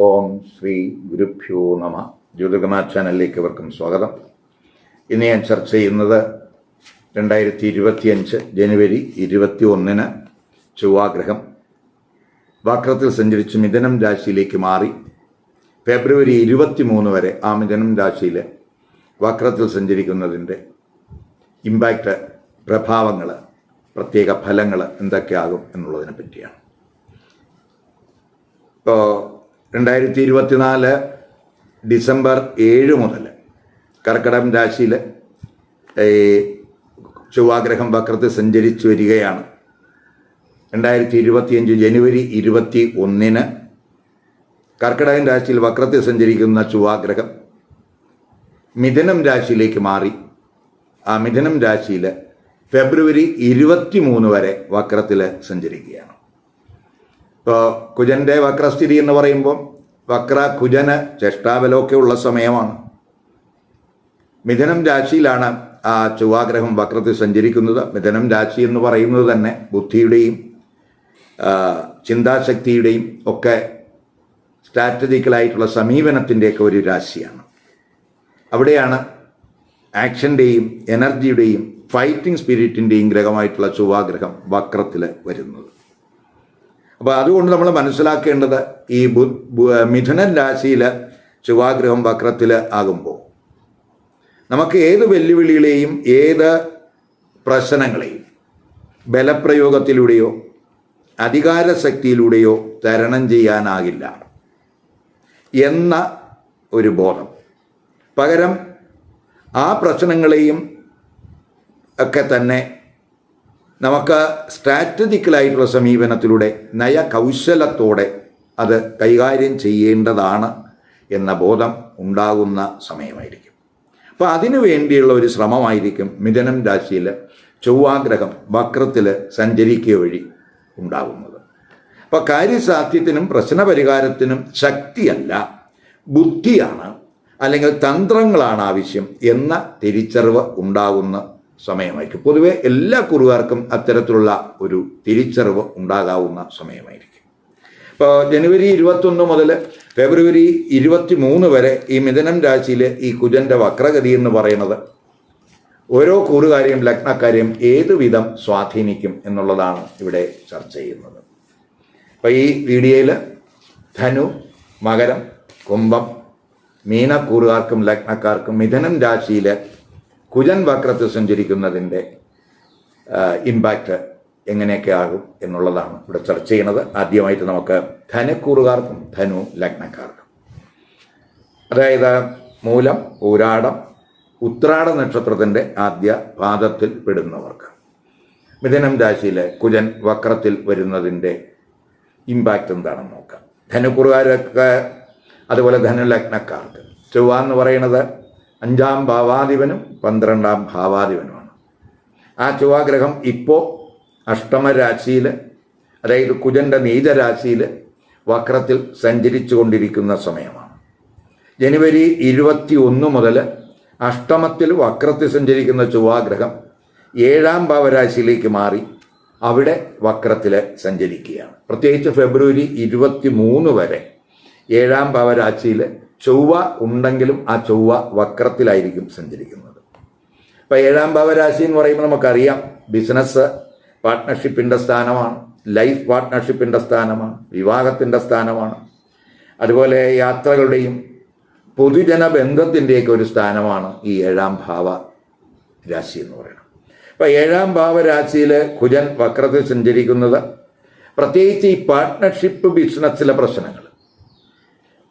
ഓം ശ്രീ ഗുരുഭ്യോ നമ. ജ്യോതികമാ ചാനലിലേക്ക് അവർക്കും സ്വാഗതം. ഇന്ന് ഞാൻ ചർച്ച ചെയ്യുന്നത് രണ്ടായിരത്തി ഇരുപത്തിയഞ്ച് ജനുവരി ഇരുപത്തി ഒന്നിന് ചൊവ്വാഗ്രഹം. വക്രത്തിൽ സഞ്ചരിച്ച് മിഥനം രാശിയിലേക്ക് മാറി ഫെബ്രുവരി ഇരുപത്തി മൂന്ന് വരെ ആ മിഥുനം രാശിയിൽ വക്രത്തിൽ സഞ്ചരിക്കുന്നതിന്റെ ഇമ്പാക്റ്റ് പ്രഭാവങ്ങൾ പ്രത്യേക ഫലങ്ങൾ എന്തൊക്കെയാകും എന്നുള്ളതിനെ പറ്റിയാണ്. ഇപ്പോൾ രണ്ടായിരത്തി ഇരുപത്തിനാല് ഡിസംബർ ഏഴ് മുതൽ കർക്കിടകം രാശിയിൽ ഈ ചൊവ്വാഗ്രഹം വക്രത്തിൽ സഞ്ചരിച്ചു വരികയാണ്. രണ്ടായിരത്തി ഇരുപത്തിയഞ്ച് ജനുവരി ഇരുപത്തി ഒന്നിന് കർക്കിടകൻ രാശിയിൽ വക്രത്തിൽ സഞ്ചരിക്കുന്ന ചൊവ്വാഗ്രഹം മിഥുനം രാശിയിലേക്ക് മാറി. ആ മിഥുനം രാശിയിൽ ഫെബ്രുവരി ഇരുപത്തി മൂന്ന് വരെ വക്രത്തിൽ സഞ്ചരിക്കുകയാണ്. ഇപ്പോൾ കുജന്റെ വക്രസ്ഥിതി എന്ന് പറയുമ്പോൾ വക്ര കുജന് ചേഷ്ടാബലമൊക്കെ ഉള്ള സമയമാണ്. മിഥുനം രാശിയിലാണ് ആ ചൊവ്വാഗ്രഹം വക്രത്തിൽ സഞ്ചരിക്കുന്നത്. മിഥുനം രാശി എന്ന് പറയുന്നത് തന്നെ ബുദ്ധിയുടെയും ചിന്താശക്തിയുടെയും ഒക്കെ സ്ട്രാറ്റജിക്കലായിട്ടുള്ള സമീപനത്തിന്റെയൊക്കെ ഒരു രാശിയാണ്. അവിടെയാണ് ആക്ഷന്റെയും എനർജിയുടെയും ഫൈറ്റിംഗ് സ്പിരിറ്റിന്റെയും ഗ്രഹമായിട്ടുള്ള ചൊവ്വാഗ്രഹം വക്രത്തിൽ വരുന്നത്. അപ്പോൾ അതുകൊണ്ട് നമ്മൾ മനസ്സിലാക്കേണ്ടത് ഈ മിഥുനൻ രാശിയിൽ ചുവാഗ്രഹം വക്രത്തിൽ ആകുമ്പോൾ നമുക്ക് ഏത് വെല്ലുവിളികളെയും ഏത് പ്രശ്നങ്ങളെയും ബലപ്രയോഗത്തിലൂടെയോ അധികാരശക്തിയിലൂടെയോ തരണം ചെയ്യാനാകില്ല എന്ന ഒരു ബോധം. പകരം ആ പ്രശ്നങ്ങളെയും ഒക്കെ തന്നെ നമുക്ക് സ്ട്രാറ്റജിക്കലായിട്ടുള്ള സമീപനത്തിലൂടെ നയകൗശലത്തോടെ അത് കൈകാര്യം ചെയ്യേണ്ടതാണ് എന്ന ബോധം ഉണ്ടാകുന്ന സമയമായിരിക്കും. അപ്പോൾ അതിനു വേണ്ടിയുള്ള ഒരു ശ്രമമായിരിക്കും മിഥുനം രാശിയിൽ ചൊവ്വാഗ്രഹം വക്രത്തിൽ സഞ്ചരിക്കുക വഴി ഉണ്ടാകുന്നത്. അപ്പോൾ കാര്യസാധ്യത്തിനും പ്രശ്നപരിഹാരത്തിനും ശക്തിയല്ല ബുദ്ധിയാണ് അല്ലെങ്കിൽ തന്ത്രങ്ങളാണ് ആവശ്യം എന്ന തിരിച്ചറിവ് ഉണ്ടാകുന്ന സമയമായിരിക്കും. പൊതുവെ എല്ലാ കുറുകാർക്കും അത്തരത്തിലുള്ള ഒരു തിരിച്ചറിവ് ഉണ്ടാകാവുന്ന സമയമായിരിക്കും. ഇപ്പോൾ ജനുവരി ഇരുപത്തൊന്ന് മുതൽ ഫെബ്രുവരി ഇരുപത്തി മൂന്ന് വരെ ഈ മിഥുനം രാശിയിലെ ഈ കുജന്റെ വക്രഗതി എന്ന് പറയുന്നത് ഓരോ കൂറുകാരെയും ലഗ്നക്കാരെയും ഏതു വിധം സ്വാധീനിക്കും എന്നുള്ളതാണ് ഇവിടെ ചർച്ച ചെയ്യുന്നത്. അപ്പോൾ ഈ വീഡിയോയിൽ ധനു മകരം കുംഭം മീനക്കൂറുകാർക്കും ലഗ്നക്കാർക്കും മിഥുനം രാശിയിൽ കുജൻ വക്രത്തിൽ സഞ്ചരിക്കുന്നതിന്റെ ഇമ്പാക്റ്റ് എങ്ങനെയൊക്കെ ആകും എന്നുള്ളതാണ് ഇവിടെ ചർച്ച ചെയ്യുന്നത്. ആദ്യമായിട്ട് നമുക്ക് ധനക്കൂറുകാർക്കും ധനു ലഗ്നക്കാർക്കും. അതായത് മൂലം പൂരാടം ഉത്രാട നക്ഷത്രത്തിന്റെ ആദ്യ പാദത്തിൽ പെടുന്നവർക്ക്. മിഥുനം രാശിയിലെ കുജൻ വക്രത്തിൽ വരുന്നതിന്റെ ഇമ്പാക്റ്റ് എന്താണെന്ന് നോക്കാം. ധനുക്കുറുകാരൊക്കെ അതുപോലെ ധനുലഗ്നക്കാർക്ക് ചൊവ്വ എന്ന് പറയുന്നത് അഞ്ചാം ഭാവാധിപനും പന്ത്രണ്ടാം ഭാവാധിപനുമാണ്. ആ ചൊവ്വാഗ്രഹം ഇപ്പോൾ അഷ്ടമരാശിയിൽ അതായത് കുജന്റെ നീചരാശിയിൽ വക്രത്തിൽ സഞ്ചരിച്ചു കൊണ്ടിരിക്കുന്ന സമയമാണ്. ജനുവരി ഇരുപത്തി ഒന്ന് മുതൽ അഷ്ടമത്തിൽ വക്രത്തിൽ സഞ്ചരിക്കുന്ന ചൊവ്വാഗ്രഹം ഏഴാം ഭാവരാശിയിലേക്ക് മാറി അവിടെ വക്രത്തിൽ സഞ്ചരിക്കുകയാണ്. പ്രത്യേകിച്ച് ഫെബ്രുവരി ഇരുപത്തി മൂന്ന് വരെ ഏഴാം ഭാവരാശിയിൽ ചൊവ്വ ഉണ്ടെങ്കിലും ആ ചൊവ്വ വക്രത്തിലായിരിക്കും സഞ്ചരിക്കുന്നത്. ഇപ്പം ഏഴാം ഭാവരാശി എന്ന് പറയുമ്പോൾ നമുക്കറിയാം ബിസിനസ് പാർട്ട്ണർഷിപ്പിന്റെ സ്ഥാനമാണ് ലൈഫ് പാർട്ട്ണർഷിപ്പിന്റെ സ്ഥാനമാണ് വിവാഹത്തിന്റെ സ്ഥാനമാണ്. അതുപോലെ യാത്രകളുടെയും പൊതുജന ബന്ധത്തിന്റെയൊക്കെ ഒരു സ്ഥാനമാണ് ഈ ഏഴാം ഭാവ രാശി എന്ന് പറയുന്നത്. അപ്പോൾ ഏഴാം ഭാവരാശിയിൽ കുജൻ വക്രത്തിൽ സഞ്ചരിക്കുന്നത് പ്രത്യേകിച്ച് ഈ പാർട്ട്ണർഷിപ്പ് ബിസിനസ്സിലെ പ്രശ്നങ്ങൾ.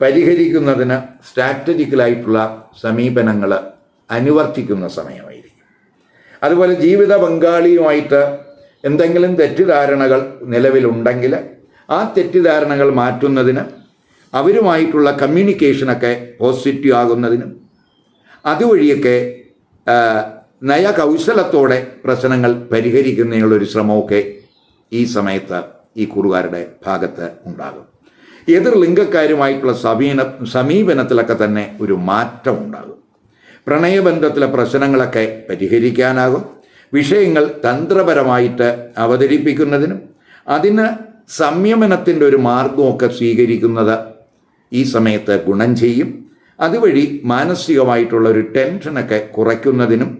പരിഹരിക്കുന്നതിന് സ്ട്രാറ്റജിക്കലായിട്ടുള്ള സമീപനങ്ങൾ അനുവർത്തിക്കുന്ന സമയമായിരിക്കും. അതുപോലെ ജീവിത പങ്കാളിയുമായിട്ട് എന്തെങ്കിലും തെറ്റിദ്ധാരണകൾ നിലവിലുണ്ടെങ്കിൽ ആ തെറ്റിദ്ധാരണകൾ മാറ്റുന്നതിന് അവരുമായിട്ടുള്ള കമ്മ്യൂണിക്കേഷനൊക്കെ പോസിറ്റീവ് ആകുന്നതിനും അതുവഴിയൊക്കെ നയകൗശലത്തോടെ പ്രശ്നങ്ങൾ പരിഹരിക്കുന്നതിനുള്ള ഒരു ശ്രമമൊക്കെ ഈ സമയത്ത് ഈ കുറുകാരുടെ ഭാഗത്ത് ഉണ്ടാകും. എതിർ ലിംഗക്കാരുമായിട്ടുള്ള സമീന സമീപനത്തിലൊക്കെ തന്നെ ഒരു മാറ്റം ഉണ്ടാകും പ്രണയബന്ധത്തിലെ പ്രശ്നങ്ങളൊക്കെ പരിഹരിക്കാനാകും. വിഷയങ്ങൾ തന്ത്രപരമായിട്ട് അവതരിപ്പിക്കുന്നതിനും അതിന് സംയമനത്തിന്റെ ഒരു മാർഗമൊക്കെ സ്വീകരിക്കുന്നത് ഈ സമയത്ത് ഗുണം ചെയ്യും. അതുവഴി മാനസികമായിട്ടുള്ള ഒരു ടെൻഷനൊക്കെ കുറയ്ക്കുന്നതിനും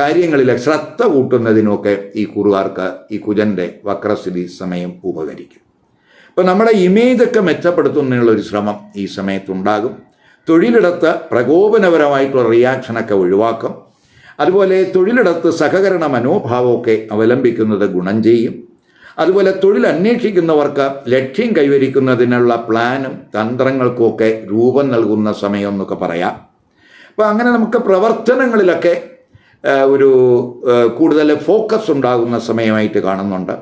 കാര്യങ്ങളിലെ ശ്രദ്ധ കൂട്ടുന്നതിനുമൊക്കെ ഈ കുറുകാർക്ക് ഈ കുജന്റെ വക്രസ്ഥിതി സമയം ഉപകരിക്കും. അപ്പോൾ നമ്മുടെ ഇമേജൊക്കെ മെച്ചപ്പെടുത്തുന്നതിനുള്ള ഒരു ശ്രമം ഈ സമയത്തുണ്ടാകും. തൊഴിലിടത്ത് പ്രകോപനപരമായിട്ടുള്ള റിയാക്ഷനൊക്കെ ഒഴിവാക്കും. അതുപോലെ തൊഴിലിടത്ത് സഹകരണ മനോഭാവമൊക്കെ അവലംബിക്കുന്നത് ഗുണം ചെയ്യും. അതുപോലെ തൊഴിൽ അന്വേഷിക്കുന്നവർക്ക് ലക്ഷ്യം കൈവരിക്കുന്നതിനുള്ള പ്ലാനും തന്ത്രങ്ങൾക്കുമൊക്കെ രൂപം നൽകുന്ന സമയം എന്നൊക്കെ പറയാം. അപ്പോൾ അങ്ങനെ നമുക്ക് പ്രവർത്തനങ്ങളിലൊക്കെ ഒരു കൂടുതൽ ഫോക്കസ് ഉണ്ടാകുന്ന സമയമായിട്ട് കാണുന്നുണ്ട്.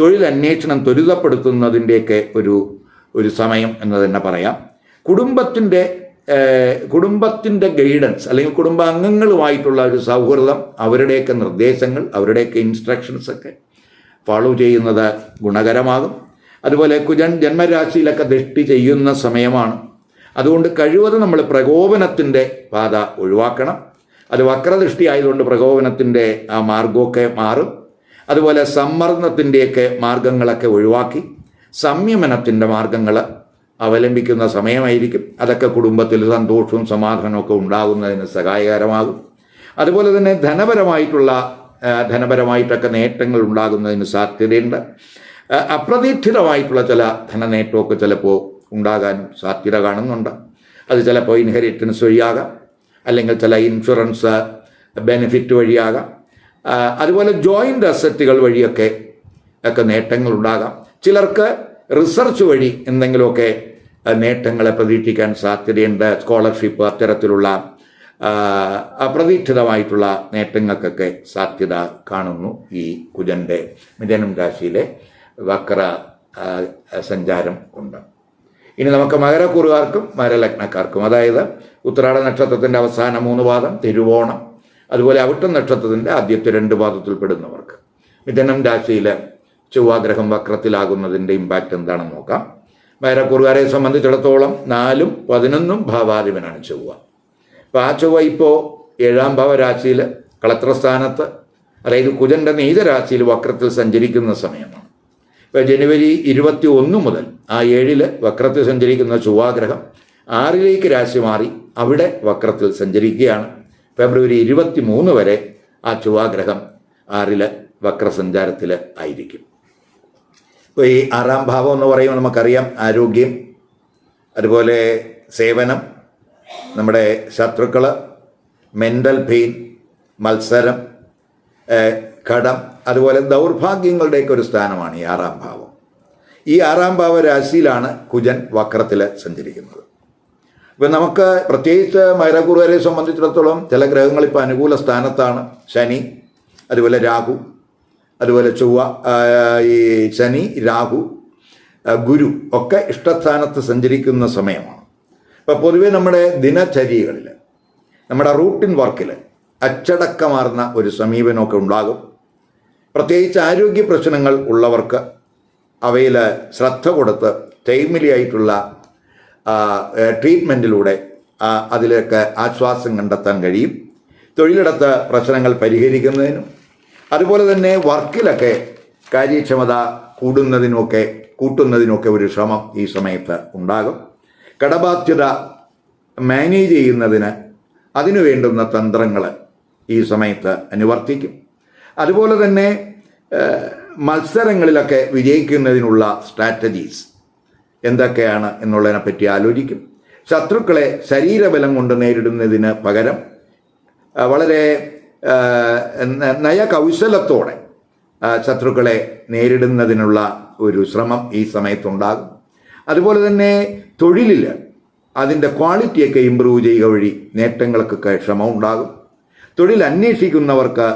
തൊഴിൽ അന്വേഷണം ത്വരിതപ്പെടുത്തുന്നതിന്റെയൊക്കെ ഒരു ഒരു സമയം എന്ന് തന്നെ പറയാം. കുടുംബത്തിന്റെ കുടുംബത്തിന്റെ ഗൈഡൻസ് അല്ലെങ്കിൽ കുടുംബാംഗങ്ങളുമായിട്ടുള്ള ഒരു സൗഹൃദം അവരുടെയൊക്കെ നിർദ്ദേശങ്ങൾ അവരുടെയൊക്കെ ഇൻസ്ട്രക്ഷൻസ് ഒക്കെ ഫോളോ ചെയ്യുന്നത് ഗുണകരമാകും. അതുപോലെ കുജൻ ജന്മരാശിയിലൊക്കെ ദൃഷ്ടി ചെയ്യുന്ന സമയമാണ്. അതുകൊണ്ട് കഴിവതും നമ്മൾ പ്രകോപനത്തിന്റെ പാത ഒഴിവാക്കണം. അത് വക്രദൃഷ്ടി ആയതുകൊണ്ട് പ്രകോപനത്തിന്റെ ആ മാർഗമൊക്കെ മാറും. അതുപോലെ സമ്മർദ്ദത്തിന്റെയൊക്കെ മാർഗങ്ങളൊക്കെ ഒഴിവാക്കി സംയമനത്തിന്റെ മാർഗങ്ങൾ അവലംബിക്കുന്ന സമയമായിരിക്കും. അതൊക്കെ കുടുംബത്തിൽ സന്തോഷവും സമാധാനമൊക്കെ ഉണ്ടാകുന്നതിന് സഹായകരമാകും. അതുപോലെ തന്നെ ധനപരമായിട്ടുള്ള ധനപരമായിട്ടൊക്കെ നേട്ടങ്ങൾ ഉണ്ടാകുന്നതിന് സാധ്യതയുണ്ട്. അപ്രതീക്ഷിതമായിട്ടുള്ള ചില ധനനേട്ടമൊക്കെ ചിലപ്പോൾ ഉണ്ടാകാനും സാധ്യത കാണുന്നുണ്ട്. അത് ചിലപ്പോൾ ഇൻഹെറിറ്റൻസ് വഴിയാകാം അല്ലെങ്കിൽ ചില ഇൻഷുറൻസ് ബെനിഫിറ്റ് വഴിയാകാം. അതുപോലെ ജോയിന്റ് അസറ്റുകൾ വഴിയൊക്കെ ഒക്കെ നേട്ടങ്ങൾ ഉണ്ടാകാം ചിലർക്ക് റിസർച്ച് വഴി എന്തെങ്കിലുമൊക്കെ നേട്ടങ്ങളെ പ്രതീക്ഷിക്കാൻ സാധ്യതയുണ്ട്. സ്കോളർഷിപ്പ് അത്തരത്തിലുള്ള അപ്രതീക്ഷിതമായിട്ടുള്ള നേട്ടങ്ങൾക്കൊക്കെ സാധ്യത കാണുന്നു ഈ കുജന്റെ മിഥനം രാശിയിലെ വക്ര സഞ്ചാരം ഉണ്ട് ഇനി നമുക്ക് മകരക്കുറുകാർക്കും മകരലഗ്നക്കാർക്കും അതായത് ഉത്രാട നക്ഷത്രത്തിന്റെ അവസാന മൂന്ന് പാദം തിരുവോണം അതുപോലെ അവിട്ടം നക്ഷത്രത്തിന്റെ ആദ്യത്തെ രണ്ട് പാദത്തിൽപ്പെടുന്നവർക്ക്. മിഥുനം രാശിയിലെ ചൊവ്വാഗ്രഹം വക്രത്തിലാകുന്നതിന്റെ ഇമ്പാക്റ്റ് എന്താണെന്ന് നോക്കാം. വയറക്കൂറുകാരെ സംബന്ധിച്ചിടത്തോളം നാലും പതിനൊന്നും ഭാവാധിപനാണ് ചൊവ്വ. അപ്പോൾ ആ ചൊവ്വ ഇപ്പോൾ ഏഴാം ഭാവരാശിയിൽ കളത്രസ്ഥാനത്ത് അതായത് കുജന്റെ നീതരാശിയിൽ വക്രത്തിൽ സഞ്ചരിക്കുന്ന സമയമാണ്. ഇപ്പോൾ ജനുവരി ഇരുപത്തി ഒന്ന് മുതൽ ആ ഏഴിൽ വക്രത്തിൽ സഞ്ചരിക്കുന്ന ചൊവ്വാഗ്രഹം ആറിലേക്ക് രാശി മാറി അവിടെ വക്രത്തിൽ സഞ്ചരിക്കുകയാണ്. ഫെബ്രുവരി ഇരുപത്തി മൂന്ന് വരെ ആ ചൊവ്വാഗ്രഹം ആറിൽ വക്രസഞ്ചാരത്തിൽ ആയിരിക്കും. ഇപ്പോൾ ഈ ആറാം ഭാവം എന്ന് പറയുമ്പോൾ നമുക്കറിയാം ആരോഗ്യം അതുപോലെ സേവനം നമ്മുടെ ശത്രുക്കൾ മെന്റൽ പെയിൻ മത്സരം കടം അതുപോലെ ദൗർഭാഗ്യങ്ങളുടെയൊക്കെ ഒരു സ്ഥാനമാണ് ഈ ആറാം ഭാവം. ഈ ആറാം ഭാവ രാശിയിലാണ് കുജൻ വക്രത്തിൽ സഞ്ചരിക്കുന്നത്. ഇപ്പം നമുക്ക് പ്രത്യേകിച്ച് മകരക്കുറുവരെ സംബന്ധിച്ചിടത്തോളം ചില ഗ്രഹങ്ങൾ ഇപ്പോൾ അനുകൂല സ്ഥാനത്താണ്. ശനി അതുപോലെ രാഹു അതുപോലെ ചൊവ്വ ഈ ശനി രാഹു ഗുരു ഒക്കെ ഇഷ്ടസ്ഥാനത്ത് സഞ്ചരിക്കുന്ന സമയമാണ്. അപ്പോൾ പൊതുവെ നമ്മുടെ ദിനചര്യകളിൽ നമ്മുടെ റൂട്ടിൻ വർക്കിൽ അച്ചടക്കമാർന്ന ഒരു സമീപനമൊക്കെ ഉണ്ടാകും. പ്രത്യേകിച്ച് ആരോഗ്യ പ്രശ്നങ്ങൾ ഉള്ളവർക്ക് അവയിൽ ശ്രദ്ധ കൊടുത്ത് ടൈമിലി ആയിട്ടുള്ള ട്രീറ്റ്മെന്റിലൂടെ അതിലൊക്കെ ആശ്വാസം കണ്ടെത്താൻ കഴിയും. തൊഴിലിടത്ത് പ്രശ്നങ്ങൾ പരിഹരിക്കുന്നതിനും അതുപോലെ തന്നെ വർക്കിലൊക്കെ കാര്യക്ഷമത കൂടുന്നതിനുമൊക്കെ കൂട്ടുന്നതിനൊക്കെ ഒരു ശ്രമം ഈ സമയത്ത് ഉണ്ടാകും. കടബാധ്യത മാനേജ് ചെയ്യുന്നതിന് അതിനു വേണ്ടുന്ന തന്ത്രങ്ങൾ ഈ സമയത്ത് അനുവർത്തിക്കും. അതുപോലെ തന്നെ മത്സരങ്ങളിലൊക്കെ വിജയിക്കുന്നതിനുള്ള സ്ട്രാറ്റജീസ് എന്തൊക്കെയാണ് എന്നുള്ളതിനെ പറ്റി ആലോചിക്കും. ശത്രുക്കളെ ശരീരബലം കൊണ്ട് നേരിടുന്നതിന് പകരം വളരെ നയകൗശലത്തോടെ ശത്രുക്കളെ നേരിടുന്നതിനുള്ള ഒരു ശ്രമം ഈ സമയത്തുണ്ടാകും. അതുപോലെ തന്നെ തൊഴിലിൽ അതിന്റെ ക്വാളിറ്റിയൊക്കെ ഇമ്പ്രൂവ് ചെയ്യുക വഴി നേട്ടങ്ങൾക്കൊക്കെ ക്ഷമ ഉണ്ടാകും തൊഴിൽ അന്വേഷിക്കുന്നവർക്ക്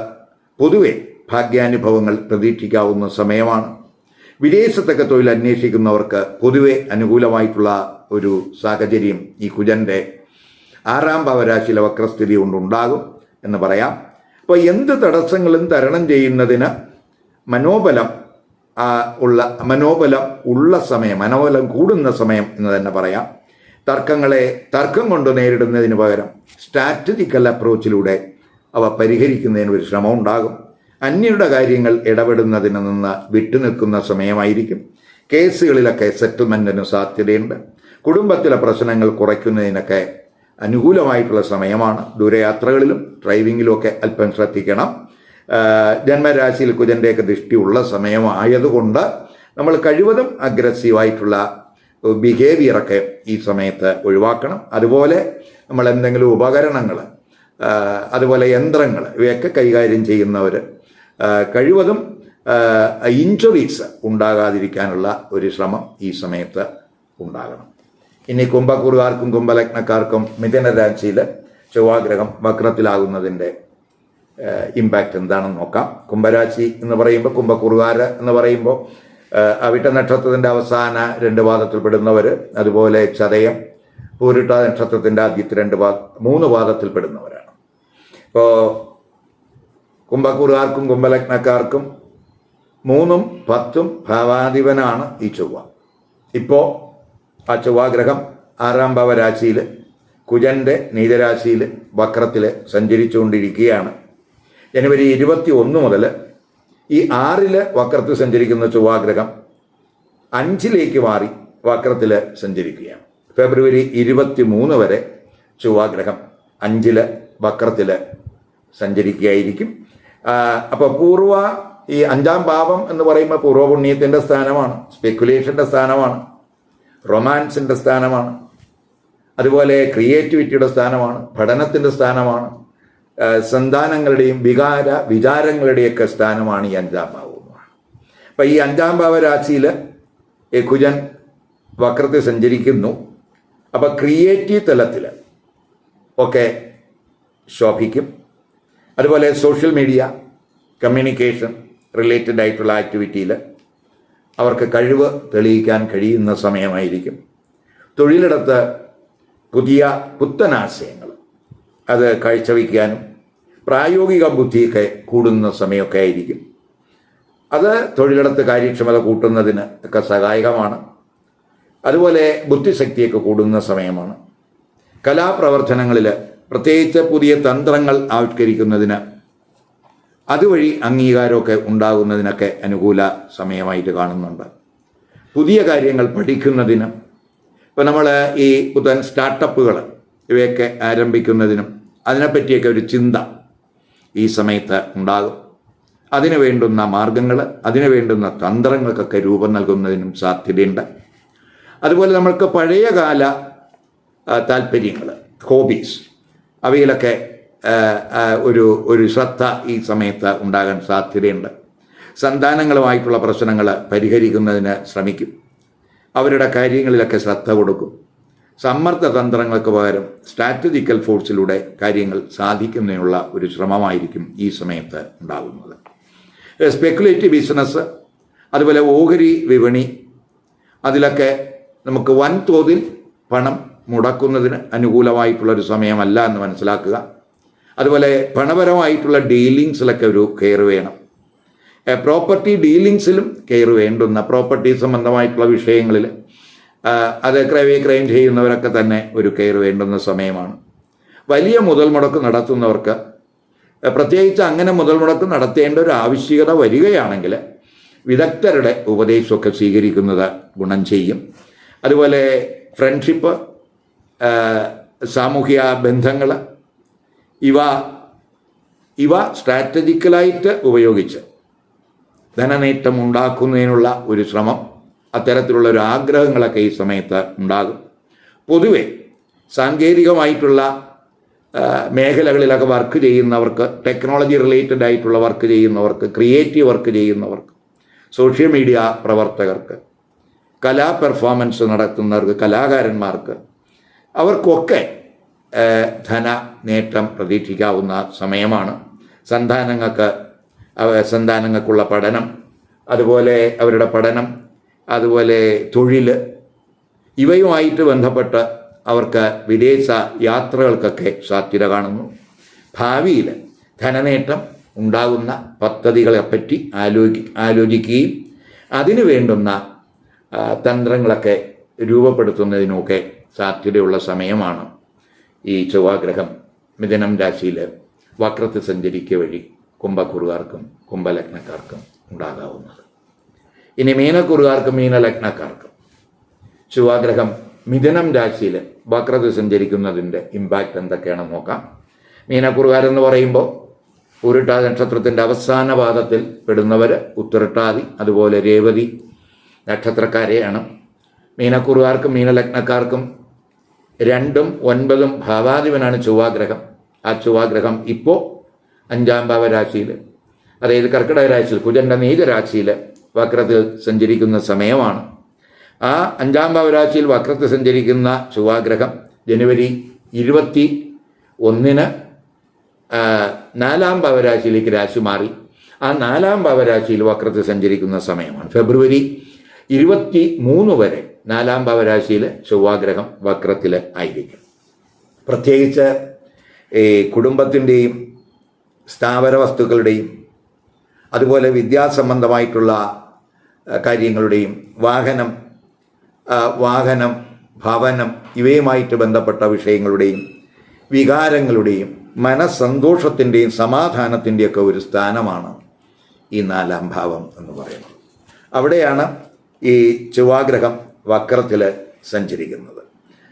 പൊതുവെ ഭാഗ്യാനുഭവങ്ങൾ പ്രതീക്ഷിക്കാവുന്ന സമയമാണ്. വിദേശത്തൊക്കെ തൊഴിൽ അന്വേഷിക്കുന്നവർക്ക് പൊതുവെ അനുകൂലമായിട്ടുള്ള ഒരു സാഹചര്യം ഈ കുജന്റെ ആറാം ഭാവരാശിയിലെ വക്രസ്ഥിതി കൊണ്ടുണ്ടാകും എന്ന് പറയാം. അപ്പോൾ എന്ത് തടസ്സങ്ങളും തരണം ചെയ്യുന്നതിന് മനോബലം ഉള്ള മനോബലം ഉള്ള സമയം മനോബലം കൂടുന്ന സമയം എന്ന് തന്നെ പറയാം. തർക്കങ്ങളെ തർക്കം കൊണ്ട് നേരിടുന്നതിന് പകരം സ്ട്രാറ്റജിക്കൽ അപ്രോച്ചിലൂടെ അവ പരിഹരിക്കുന്നതിന് ഒരു ശ്രമം ഉണ്ടാകും. അന്യരുടെ കാര്യങ്ങൾ ഇടപെടുന്നതിൽ നിന്ന് വിട്ടുനിൽക്കുന്ന സമയമായിരിക്കും. കേസുകളിലൊക്കെ സെറ്റിൽമെന്റിന് സാധ്യതയുണ്ട്. കുടുംബത്തിലെ പ്രശ്നങ്ങൾ കുറയ്ക്കുന്നതിനൊക്കെ അനുകൂലമായിട്ടുള്ള സമയമാണ്. ദൂരയാത്രകളിലും ഡ്രൈവിങ്ങിലും ഒക്കെ അല്പം ശ്രദ്ധിക്കണം. ജന്മരാശിയിൽ കുജന്റെയൊക്കെ ദൃഷ്ടിയുള്ള സമയമായതുകൊണ്ട് നമ്മൾ കഴിവതും അഗ്രസീവായിട്ടുള്ള ബിഹേവിയറൊക്കെ ഈ സമയത്ത് ഒഴിവാക്കണം. അതുപോലെ നമ്മൾ എന്തെങ്കിലും ഉപകരണങ്ങൾ അതുപോലെ യന്ത്രങ്ങൾ ഇവയൊക്കെ കൈകാര്യം ചെയ്യുന്നവർ കഴിവതും ഇഞ്ചുറീസ് ഉണ്ടാകാതിരിക്കാനുള്ള ഒരു ശ്രമം ഈ സമയത്ത് ഉണ്ടാകണം. ഇനി കുംഭക്കൂറുകാർക്കും കുംഭലഗ്നക്കാർക്കും മിഥുന രാശിയിൽ ചൊവ്വാഗ്രഹം വക്രത്തിലാകുന്നതിന്റെ ഇമ്പാക്റ്റ് എന്താണെന്ന് നോക്കാം. കുംഭരാശി എന്ന് പറയുമ്പോൾ കുംഭക്കുറുകാർ എന്ന് പറയുമ്പോൾ അവിട്ട നക്ഷത്രത്തിന്റെ അവസാന രണ്ട് പാദത്തിൽ പെടുന്നവർ അതുപോലെ ചതയം പൂരിട്ട നക്ഷത്രത്തിന്റെ ആദ്യത്തെ രണ്ട് പാദ മൂന്ന് പാദത്തിൽപ്പെടുന്നവരാണ് ഇപ്പോൾ കുംഭക്കുറുകാർക്കും കുംഭലഗ്നക്കാർക്കും മൂന്നും പത്തും ഭാവാധിപനാണ് ഈ ചൊവ്വ. ഇപ്പോൾ ആ ചൊവ്വാഗ്രഹം ആറാം ഭാവരാശിയിൽ കുജന്റെ നീചരാശിയിൽ വക്രത്തിൽ സഞ്ചരിച്ചുകൊണ്ടിരിക്കുകയാണ്. ജനുവരി ഇരുപത്തി ഒന്ന് മുതൽ ഈ ആറിൽ വക്രത്തിൽ സഞ്ചരിക്കുന്ന ചൊവ്വാഗ്രഹം അഞ്ചിലേക്ക് മാറി വക്രത്തിൽ സഞ്ചരിക്കുകയാണ്. ഫെബ്രുവരി ഇരുപത്തി മൂന്ന് വരെ ചൊവ്വാഗ്രഹം അഞ്ചിൽ വക്രത്തിൽ സഞ്ചരിക്കുകയായിരിക്കും. അപ്പോൾ പൂർവ ഈ അഞ്ചാം ഭാവം എന്ന് പറയുമ്പോൾ പൂർവപുണ്യത്തിന്റെ സ്ഥാനമാണ് സ്പെക്കുലേഷന്റെ സ്ഥാനമാണ് റൊമാൻസിന്റെ സ്ഥാനമാണ് അതുപോലെ ക്രിയേറ്റിവിറ്റിയുടെ സ്ഥാനമാണ് പഠനത്തിന്റെ സ്ഥാനമാണ് സന്താനങ്ങളുടെയും വികാര വിചാരങ്ങളുടെയൊക്കെ സ്ഥാനമാണ് ഈ അഞ്ചാം ഭാവവുമാണ് അപ്പം ഈ അഞ്ചാം ഭാവ രാശിയിൽ കുജൻ വക്രത്തിൽ സഞ്ചരിക്കുന്നു. അപ്പം ക്രിയേറ്റീവ് തലത്തിൽ ഒക്കെ ശോഭിക്കും. അതുപോലെ സോഷ്യൽ മീഡിയ കമ്മ്യൂണിക്കേഷൻ റിലേറ്റഡ് ആയിട്ടുള്ള ആക്ടിവിറ്റിയിൽ അവർക്ക് കഴിവ് തെളിയിക്കാൻ കഴിയുന്ന സമയമായിരിക്കും. തൊഴിലിടത്ത് പുതിയ പുത്തനാശയങ്ങൾ അത് കാഴ്ചവെക്കാനും പ്രായോഗിക ബുദ്ധിയൊക്കെ കൂടുന്ന സമയമൊക്കെ ആയിരിക്കും. അത് തൊഴിലിടത്ത് കാര്യക്ഷമത കൂട്ടുന്നതിന് ഒക്കെ സഹായകമാണ്. അതുപോലെ ബുദ്ധിശക്തിയൊക്കെ കൂടുന്ന സമയമാണ്. കലാപ്രവർത്തനങ്ങളിൽ പ്രത്യേകിച്ച് പുതിയ തന്ത്രങ്ങൾ ആവിഷ്കരിക്കുന്നതിന് അതുവഴി അംഗീകാരമൊക്കെ ഉണ്ടാകുന്നതിനൊക്കെ അനുകൂല സമയമായിട്ട് കാണുന്നുണ്ട്. പുതിയ കാര്യങ്ങൾ പഠിക്കുന്നതിനും ഇപ്പോൾ നമ്മൾ ഈ പുതൻ സ്റ്റാർട്ടപ്പുകൾ ഇവയൊക്കെ ആരംഭിക്കുന്നതിനും അതിനെപ്പറ്റിയൊക്കെ ഒരു ചിന്ത ഈ സമയത്ത് ഉണ്ടാകും. അതിന് വേണ്ടുന്ന മാർഗങ്ങൾ അതിന് വേണ്ടുന്ന തന്ത്രങ്ങൾക്കൊക്കെ രൂപം നൽകുന്നതിനും സാധ്യതയുണ്ട്. അതുപോലെ നമ്മൾക്ക് പഴയകാല താല്പര്യങ്ങൾ ഹോബീസ് അവയിലൊക്കെ ഒരു ഒരു ശ്രദ്ധ ഈ സമയത്ത് ഉണ്ടാകാൻ സാധ്യതയുണ്ട്. സന്താനങ്ങളുമായിട്ടുള്ള പ്രശ്നങ്ങൾ പരിഹരിക്കുന്നതിന് ശ്രമിക്കും. അവരുടെ കാര്യങ്ങളിലൊക്കെ ശ്രദ്ധ കൊടുക്കും. സമ്മർദ്ദ തന്ത്രങ്ങൾക്ക് പകരം സ്ട്രാറ്റജിക്കൽ ഫോഴ്സിലൂടെ കാര്യങ്ങൾ സാധിക്കുന്നതിനുള്ള ഒരു ശ്രമമായിരിക്കും ഈ സമയത്ത് ഉണ്ടാകുന്നത്. സ്പെക്കുലേറ്റീവ് ബിസിനസ് അതുപോലെ ഓഹരി വിപണി അതിലൊക്കെ നമുക്ക് വൻതോതിൽ പണം മുടക്കുന്നതിന് അനുകൂലമായിട്ടുള്ള ഒരു സമയമല്ല എന്ന് മനസ്സിലാക്കുക. അതുപോലെ പണപരമായിട്ടുള്ള ഡീലിങ്സിലൊക്കെ ഒരു കെയർ വേണം. പ്രോപ്പർട്ടി ഡീലിങ്സിലും കെയർ വേണ്ടുന്ന പ്രോപ്പർട്ടി സംബന്ധമായിട്ടുള്ള വിഷയങ്ങളിൽ അത് ക്രൈം ചെയ്യുന്നവരൊക്കെ തന്നെ ഒരു കെയർ വേണ്ടുന്ന സമയമാണ്. വലിയ മുതൽ മുടക്ക് നടത്തുന്നവർക്ക് പ്രത്യേകിച്ച് അങ്ങനെ മുതൽ മുടക്ക് നടത്തേണ്ട ഒരു ആവശ്യകത വരികയാണെങ്കിൽ വിദഗ്ധരുടെ ഉപദേശമൊക്കെ സ്വീകരിക്കുന്നത് ഗുണം ചെയ്യും. അതുപോലെ ഫ്രണ്ട്ഷിപ്പ് സാമൂഹ്യ ബന്ധങ്ങൾ ഇവ ഇവ സ്ട്രാറ്റജിക്കലായിട്ട് ഉപയോഗിച്ച് ധനനേട്ടം ഉണ്ടാക്കുന്നതിനുള്ള ഒരു ശ്രമം അത്തരത്തിലുള്ള ഒരു ആഗ്രഹങ്ങളൊക്കെ ഈ സമയത്ത് ഉണ്ടാകും. പൊതുവെ സാങ്കേതികമായിട്ടുള്ള മേഖലകളിലൊക്കെ വർക്ക് ചെയ്യുന്നവർക്ക് ടെക്നോളജി റിലേറ്റഡ് ആയിട്ടുള്ള വർക്ക് ചെയ്യുന്നവർക്ക് ക്രിയേറ്റീവ് വർക്ക് ചെയ്യുന്നവർക്ക് സോഷ്യൽ മീഡിയ പ്രവർത്തകർക്ക് കലാ പെർഫോമൻസ് നടത്തുന്നവർക്ക് കലാകാരന്മാർക്ക് അവർക്കൊക്കെ ധന നേട്ടം പ്രതീക്ഷിക്കാവുന്ന സമയമാണ്. സന്താനങ്ങൾക്ക് സന്താനങ്ങൾക്കുള്ള പഠനം അതുപോലെ അവരുടെ പഠനം അതുപോലെ തൊഴിൽ ഇവയുമായിട്ട് ബന്ധപ്പെട്ട് അവർക്ക് വിദേശ യാത്രകൾക്കൊക്കെ സാധ്യത കാണുന്നു. ഭാവിയിൽ ധനനേട്ടം ഉണ്ടാകുന്ന പദ്ധതികളെപ്പറ്റി ആലോചി ആലോചിക്കുകയും അതിനു വേണ്ടുന്ന തന്ത്രങ്ങളൊക്കെ രൂപപ്പെടുത്തുന്നതിനുമൊക്കെ സാധ്യതയുള്ള സമയമാണ് ഈ ചൊവ്വാഗ്രഹം മിഥുനം രാശിയിൽ വക്രത്തിൽ സഞ്ചരിക്കുക വഴി കുംഭക്കുറുകാർക്കും കുംഭലഗ്നക്കാർക്കും ഉണ്ടാകാവുന്നത്. ഇനി മീനക്കുറുകാർക്കും മീനലഗ്നക്കാർക്കും ചൊവ്വാഗ്രഹം മിഥുനം രാശിയിൽ വക്രത്തിൽ സഞ്ചരിക്കുന്നതിന്റെ ഇമ്പാക്റ്റ് എന്തൊക്കെയാണെന്ന് നോക്കാം. മീനക്കുറുകാരെന്ന് പറയുമ്പോൾ ഉരുട്ടാ നക്ഷത്രത്തിന്റെ അവസാന പാദത്തിൽ പെടുന്നവർ ഉത്തരട്ടാതി അതുപോലെ രേവതി നക്ഷത്രക്കാരെയാണ്. മീനക്കുറുകാർക്കും മീനലഗ്നക്കാർക്കും രണ്ടും ഒൻപതും ഭാവാധിപനാണ് ചൊവ്വാഗ്രഹം. ആ ചൊവ്വാഗ്രഹം ഇപ്പോൾ അഞ്ചാം ഭാവരാശിയിൽ അതായത് കർക്കിടക രാശിയിൽ കുജന്റെ നീചരാശിയിൽ വക്രത്തിൽ സഞ്ചരിക്കുന്ന സമയമാണ്. ആ അഞ്ചാം ഭാവരാശിയിൽ വക്രത്തിൽ സഞ്ചരിക്കുന്ന ചൊവ്വാഗ്രഹം ജനുവരി ഇരുപത്തി ഒന്നിന് നാലാം ഭാവരാശിയിലേക്ക് രാശി മാറി. ആ നാലാം ഭാവരാശിയിൽ വക്രത്തിൽ സഞ്ചരിക്കുന്ന സമയമാണ്. ഫെബ്രുവരി ഇരുപത്തി മൂന്ന് വരെ നാലാം ഭാവരാശിയിലെ ചൊവ്വാഗ്രഹം വക്രത്തിൽ ആയിരിക്കും. പ്രത്യേകിച്ച് ഈ കുടുംബത്തിന്റെയും സ്ഥാവര വസ്തുക്കളുടെയും അതുപോലെ വിദ്യാസംബന്ധമായിട്ടുള്ള കാര്യങ്ങളുടെയും വാഹനം വാഹനം ഭവനം ഇവയുമായിട്ട് ബന്ധപ്പെട്ട വിഷയങ്ങളുടെയും വികാരങ്ങളുടെയും മനസ്സന്തോഷത്തിന്റെയും സമാധാനത്തിന്റെയൊക്കെ ഒരു സ്ഥാനമാണ് ഈ നാലാം ഭാവം എന്ന് പറയുന്നത്. അവിടെയാണ് ഈ ചൊവ്വാഗ്രഹം വക്രത്തിൽ സഞ്ചരിക്കുന്നത്.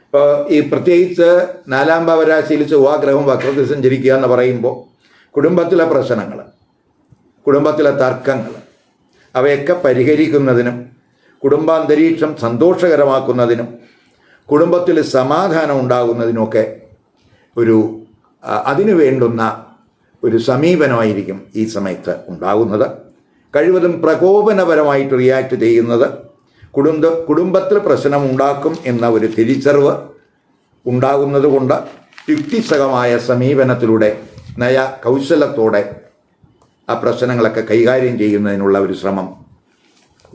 ഇപ്പോൾ ഈ പ്രത്യേകിച്ച് നാലാം ഭാവരാശിയിൽ ചൊവ്വാഗ്രഹം വക്രത്തിൽ സഞ്ചരിക്കുക എന്ന് പറയുമ്പോൾ കുടുംബത്തിലെ പ്രശ്നങ്ങൾ കുടുംബത്തിലെ തർക്കങ്ങൾ അവയൊക്കെ പരിഹരിക്കുന്നതിനും കുടുംബാന്തരീക്ഷം സന്തോഷകരമാക്കുന്നതിനും കുടുംബത്തിൽ സമാധാനം ഉണ്ടാകുന്നതിനുമൊക്കെ ഒരു അതിനു വേണ്ടുന്ന ഒരു സമീപനമായിരിക്കും ഈ സമയത്ത് ഉണ്ടാകുന്നത്. കഴിവതും പ്രകോപനപരമായിട്ട് റിയാക്ട് ചെയ്യുന്നത് കുടുംബ കുടുംബത്തിൽ പ്രശ്നമുണ്ടാക്കും എന്ന ഒരു തിരിച്ചറിവ് ഉണ്ടാകുന്നത് കൊണ്ട് യുക്തിസഹമായ സമീപനത്തിലൂടെ നയ കൗശലത്തോടെ ആ പ്രശ്നങ്ങളൊക്കെ കൈകാര്യം ചെയ്യുന്നതിനുള്ള ഒരു ശ്രമം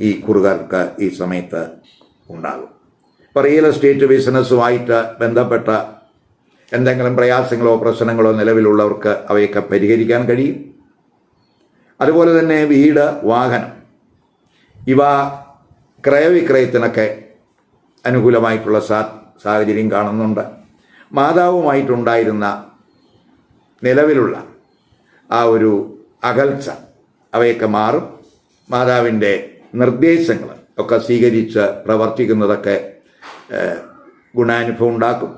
ഈ കുറുകാർക്ക് ഈ സമയത്ത് ഉണ്ടാകും. ഇപ്പോൾ റിയൽ എസ്റ്റേറ്റ് ബിസിനസ്സുമായിട്ട് ബന്ധപ്പെട്ട എന്തെങ്കിലും പ്രയാസങ്ങളോ പ്രശ്നങ്ങളോ നിലവിലുള്ളവർക്ക് അവയൊക്കെ പരിഹരിക്കാൻ കഴിയും. അതുപോലെ തന്നെ വീട് വാഹനം ഇവ ക്രയവിക്രയത്തിനൊക്കെ അനുകൂലമായിട്ടുള്ള സാ സാഹചര്യം കാണുന്നുണ്ട്. മാതാവുമായിട്ടുണ്ടായിരുന്ന നിലവിലുള്ള ആ ഒരു അകൽച്ച അവയൊക്കെ മാറും. മാതാവിന്റെ നിർദ്ദേശങ്ങൾ ഒക്കെ സ്വീകരിച്ച് പ്രവർത്തിക്കുന്നതൊക്കെ ഗുണാനുഭവം ഉണ്ടാക്കും.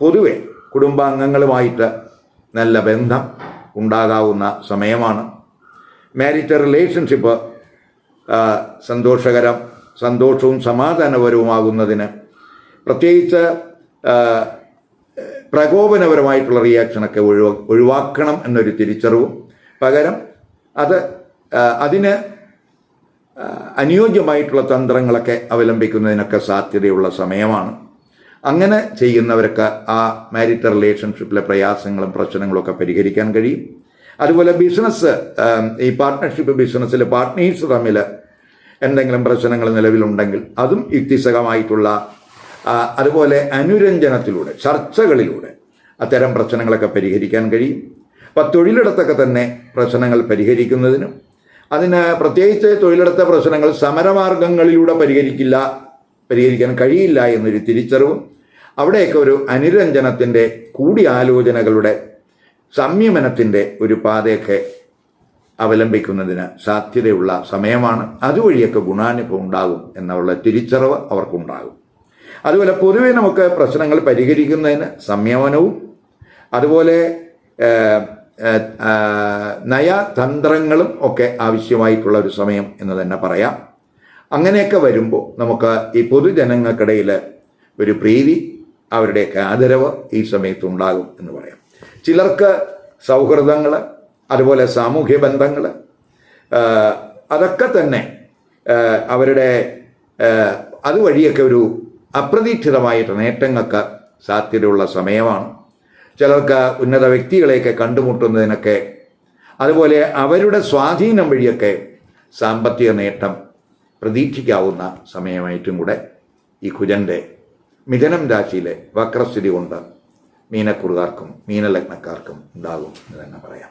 പൊതുവെ കുടുംബാംഗങ്ങളുമായിട്ട് നല്ല ബന്ധം ഉണ്ടാകാവുന്ന സമയമാണ്. മാരിറ്റൽ റിലേഷൻഷിപ്പ് സന്തോഷകരം സന്തോഷവും സമാധാനപരവുമാകുന്നതിന് പ്രത്യേകിച്ച് പ്രകോപനപരമായിട്ടുള്ള റിയാക്ഷനൊക്കെ ഒഴിവ ഒഴിവാക്കണം എന്നൊരു തിരിച്ചറിവും. പകരം അത് അതിന് അനുയോജ്യമായിട്ടുള്ള തന്ത്രങ്ങളൊക്കെ അവലംബിക്കുന്നതിനൊക്കെ സാധ്യതയുള്ള സമയമാണ്. അങ്ങനെ ചെയ്യുന്നവരൊക്കെ ആ മാരിറ്റൽ റിലേഷൻഷിപ്പിലെ പ്രയാസങ്ങളും പ്രശ്നങ്ങളൊക്കെ പരിഹരിക്കാൻ കഴിയും. അതുപോലെ ബിസിനസ് ഈ പാർട്ട്ണർഷിപ്പ് ബിസിനസ്സിൽ പാർട്ട്നേഴ്സ് തമ്മിൽ എന്തെങ്കിലും പ്രശ്നങ്ങൾ നിലവിലുണ്ടെങ്കിൽ അതും യുക്തിസഹമായിട്ടുള്ള അതുപോലെ അനുരഞ്ജനത്തിലൂടെ ചർച്ചകളിലൂടെ അത്തരം പ്രശ്നങ്ങളൊക്കെ പരിഹരിക്കാൻ കഴിയും. അപ്പം തൊഴിലിടത്തൊക്കെ തന്നെ പ്രശ്നങ്ങൾ പരിഹരിക്കുന്നതിനും അതിന് പ്രത്യേകിച്ച് തൊഴിലിടത്തെ പ്രശ്നങ്ങൾ സമരമാർഗങ്ങളിലൂടെ പരിഹരിക്കില്ല പരിഹരിക്കാൻ കഴിയില്ല എന്നൊരു തിരിച്ചറിവും അവിടെയൊക്കെ ഒരു അനുരഞ്ജനത്തിന്റെ കൂടിയാലോചനകളുടെ സംയമനത്തിന്റെ ഒരു പാതയൊക്കെ അവലംബിക്കുന്നതിന് സാധ്യതയുള്ള സമയമാണ്. അതുവഴിയൊക്കെ ഗുണാനുഭവം ഉണ്ടാകും എന്നുള്ള തിരിച്ചറിവ് അവർക്കുണ്ടാകും. അതുപോലെ പൊതുവെ നമുക്ക് പ്രശ്നങ്ങൾ പരിഹരിക്കുന്നതിന് സംയമനവും അതുപോലെ നയതന്ത്രങ്ങളും ഒക്കെ ആവശ്യമായിട്ടുള്ള ഒരു സമയം എന്ന് തന്നെ പറയാം. അങ്ങനെയൊക്കെ വരുമ്പോൾ നമുക്ക് ഈ പൊതുജനങ്ങൾക്കിടയിൽ ഒരു പ്രീതി അവരുടെയൊക്കെ ആദരവ് ഈ സമയത്തുണ്ടാകും എന്ന് പറയാം. ചിലർക്ക് സൗഹൃദങ്ങൾ അതുപോലെ സാമൂഹ്യ ബന്ധങ്ങൾ അതൊക്കെ തന്നെ അവരുടെ അതുവഴിയൊക്കെ ഒരു അപ്രതീക്ഷിതമായിട്ട് നേട്ടങ്ങൾക്ക് സാധ്യതയുള്ള സമയമാണ്. ചിലർക്ക് ഉന്നത വ്യക്തികളെയൊക്കെ കണ്ടുമുട്ടുന്നതിനൊക്കെ അതുപോലെ അവരുടെ സ്വാധീനം വഴിയൊക്കെ സാമ്പത്തിക നേട്ടം പ്രതീക്ഷിക്കാവുന്ന സമയമായിട്ടും കൂടെ ഈ കുജന്റെ മിഥനം രാശിയിലെ വക്രസ്ഥിതി കൊണ്ട് മീനക്കുറുകാർക്കും മീനലഗ്നക്കാർക്കും ഉണ്ടാകും എന്ന് തന്നെ പറയാം.